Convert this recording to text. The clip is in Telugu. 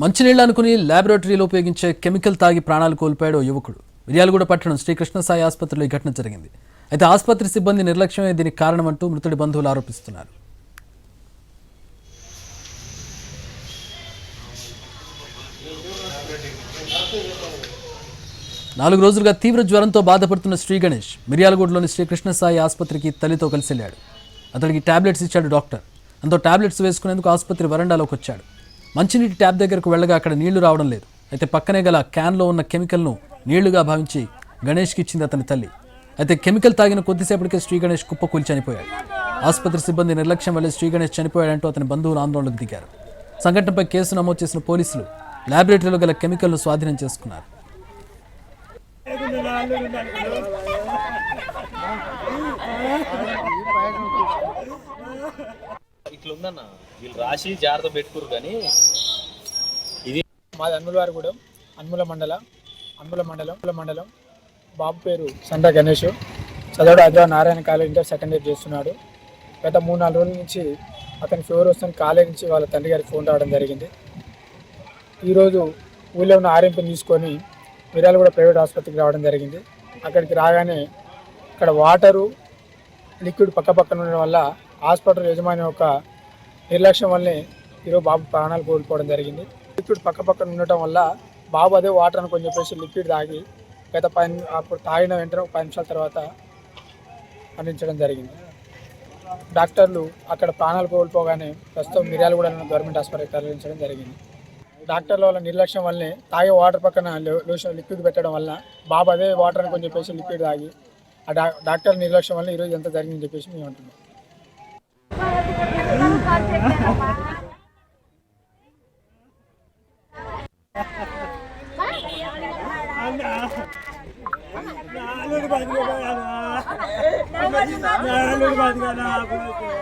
మంచినీళ్ళు అనుకుని ల్యాబొరేటరీలో ఉపయోగించే కెమికల్ తాగి ప్రాణాలు కోల్పోయాడు యువకుడు. మిర్యాలగూడ పట్టణం శ్రీకృష్ణ సాయి ఆసుపత్రిలో ఈ ఘటన జరిగింది. అయితే ఆసుపత్రి సిబ్బంది నిర్లక్ష్యమే దీనికి కారణమంటూ మృతుడి బంధువులు ఆరోపిస్తున్నారు. నాలుగు రోజులుగా తీవ్ర జ్వరంతో బాధపడుతున్న శ్రీ గణేష్ మిర్యాలగూడలోని శ్రీకృష్ణసాయి ఆసుపత్రికి తల్లితో కలిసి వెళ్ళాడు. అతడికి టాబ్లెట్స్ ఇచ్చాడు డాక్టర్. అంతో టాబ్లెట్స్ వేసుకునేందుకు ఆసుపత్రి వరండాలోకి వచ్చాడు మంచినీటి ట్యాప్ దగ్గరకు వెళ్ళగా అక్కడ నీళ్ళు రావడం లేదు. అయితే పక్కనే గల క్యాన్లో ఉన్న కెమికల్ను నీళ్ళుగా భావించి గణేష్కి ఇచ్చింది అతని తల్లి. అయితే కెమికల్ తాగిన కొద్దిసేపటికే శ్రీ గణేష్ కుప్పకూలి చనిపోయాడు. ఆసుపత్రి సిబ్బంది నిర్లక్ష్యం వల్లే శ్రీ గణేష్ చనిపోయాడంటూ అతని బంధువులు ఆందోళనకు దిగారు. సంఘటనపై కేసు నమోదు చేసిన పోలీసులు ల్యాబొరేటరీలో గల కెమికల్ను స్వాధీనం చేసుకున్నారు. ఇట్లా ఉందన్న వీళ్ళు రాసి జాగ్రత్త పెట్టుకురు కానీ మాది అన్ములవారిగూడెం అన్ముల మండల అన్ముల మండలం అన్ముల మండలం. బాబు పేరు Sandra Ganesh. చదవడు Hyderabad Narayana college inter second year చేస్తున్నాడు. గత మూడు నాలుగు రోజుల నుంచి అతని ఫీవర్ వస్తున్న కాలేజ్ నుంచి వాళ్ళ తండ్రి గారికి ఫోన్ రావడం జరిగింది. ఈరోజు ఊళ్ళో ఉన్న ఆర్ఎంపీని తీసుకొని విరాలు కూడా ప్రైవేట్ ఆసుపత్రికి రావడం జరిగింది. అక్కడికి రాగానే ఇక్కడ వాటరు లిక్విడ్ పక్క పక్కన ఉండడం వల్ల హాస్పిటల్ యజమాని యొక్క నిర్లక్ష్యం వల్లే ఈరోజు బాబు ప్రాణాలు కోల్పోవడం జరిగింది. లిక్విడ్ పక్క పక్కన ఉండటం వల్ల బాబు అదే వాటర్ అనుకొని చెప్పేసి లిక్విడ్ తాగి గత పది అప్పుడు తాగిన వెంటనే ఒక పది నిమిషాల తర్వాత మరణించడం జరిగింది. డాక్టర్లు అక్కడ ప్రాణాలు కోల్పోగానే ప్రస్తుతం మిర్యాలగూడ గవర్నమెంట్ హాస్పిటల్కి తరలించడం జరిగింది. డాక్టర్ల వల్ల నిర్లక్ష్యం వల్లనే తాగే వాటర్ పక్కన లోషన్ లిక్విడ్ పెట్టడం వల్ల బాబు అదే వాటర్ అనుకొని చెప్పేసి లిక్విడ్ తాగి ఆ డాక్టర్ నిర్లక్ష్యం వల్ల ఈరోజు ఎంత జరిగిందని చెప్పేసి మేము అంటున్నాం. నాలుగు బతిగా